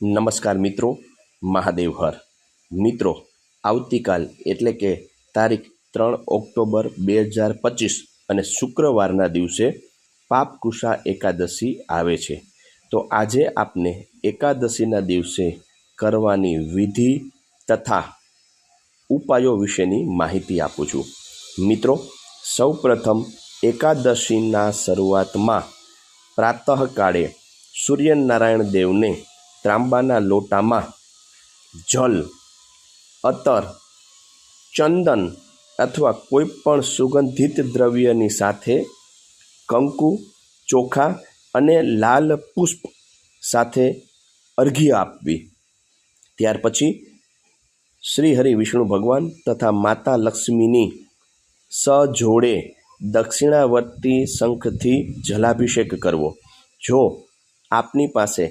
નમસ્કાર મિત્રો, મહાદેવ હર. મિત્રો, આવતીકાલ એટલે કે તારીખ ત્રણ ઓક્ટોબર બે હજાર પચીસ અને શુક્રવારના દિવસે પાપકુશા એકાદશી આવે છે. તો આજે આપને એકાદશીના દિવસે કરવાની વિધિ તથા ઉપાયો વિશેની માહિતી આપું છું. મિત્રો, સૌપ્રથમ એકાદશીના શરૂઆતમાં પ્રાતઃકાળે સૂર્યનારાયણ દેવને ત્રાંબાના લોટામાં જલ અત્તર ચંદન અથવા કોઈપણ સુગંધિત દ્રવ્યની સાથે કંકુ, ચોખા અને લાલ પુષ્પ સાથે અર્ઘ્ય આપવી. ત્યાર પછી શ્રી હરિ વિષ્ણુ ભગવાન તથા માતા લક્ષ્મીની સજોડે દક્ષિણાવર્તી શંખથી જલાભિષેક કરવો. જો આપની પાસે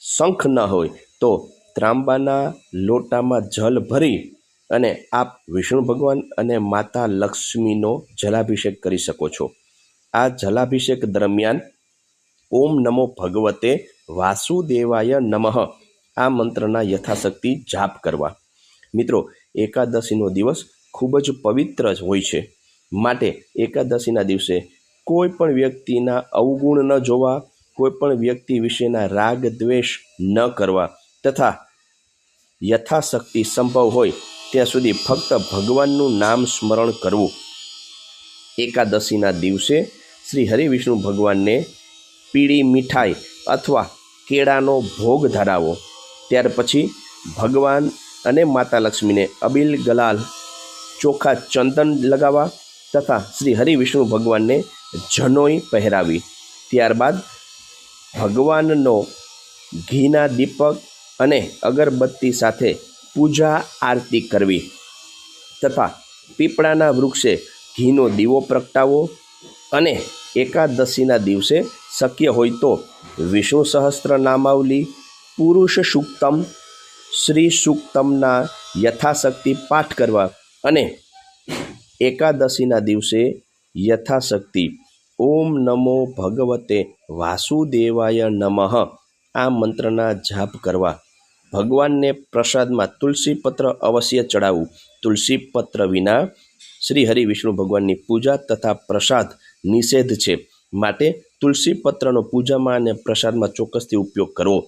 શંખ ન હોય તો ત્રાંબાના લોટામાં જલ ભરી અને આપ વિષ્ણુ ભગવાન અને માતા લક્ષ્મીનો જલાભિષેક કરી શકો છો. આ જલાભિષેક દરમિયાન ઓમ નમો ભગવતે વાસુદેવાય નમઃ આ મંત્રના યથાશક્તિ જાપ કરવા. મિત્રો, એકાદશીનો દિવસ ખૂબ જ પવિત્ર જ હોય છે. માટે એકાદશીના દિવસે કોઈ પણ વ્યક્તિના અવગુણ ન જોવા કોઈ પણ વ્યક્તિ વિશેના રાગ, દ્વેષ ન કરવા તથા યથાશક્તિ સંભવ હોય ત્યાં સુધી ફક્ત ભગવાનનું નામ સ્મરણ કરવું. એકાદશીના દિવસે શ્રી હરિવિષ્ણુ ભગવાનને પીળી મીઠાઈ અથવા કેળાનો ભોગ ધરાવો. ત્યાર પછી ભગવાન અને માતા લક્ષ્મીને અબિલ ગલાલ ચોખા ચંદન લગાવવા તથા શ્રી હરિવિષ્ણુ ભગવાનને જનોઈ પહેરાવી. ત્યારબાદ ભગવાનનો ઘીના દીપક અને અગરબત્તી સાથે પૂજા આરતી કરવી તથા પીપળાના વૃક્ષે ઘીનો દીવો પ્રગટાવો અને એકાદશીના દિવસે શક્ય હોય તો વિષ્ણુ સહસ્ત્ર નામાવલી પુરુષ સૂક્તમ, શ્રી સૂક્તમના યથાશક્તિ પાઠ કરવા અને એકાદશીના દિવસે યથાશક્તિ ઓમ નમો ભગવતે વાસુદેવાય નમઃ. આ મંત્રના જાપ કરવા ભગવાનને પ્રસાદમાં તુલસી પત્ર અવશ્ય ચડાવવું તુલસી પત્ર વિના શ્રી હરિ વિષ્ણુ ભગવાનની પૂજા તથા પ્રસાદ નિષેધ છે. માટે તુલસી પત્રનો પૂજામાં અને પ્રસાદમાં ચોક્કસથી ઉપયોગ કરવો.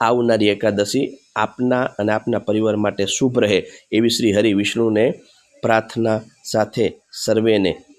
આવનારી એકાદશી આપના અને આપના પરિવાર માટે શુભ રહે એવી શ્રી હરિ વિષ્ણુને પ્રાર્થના સાથે સર્વેને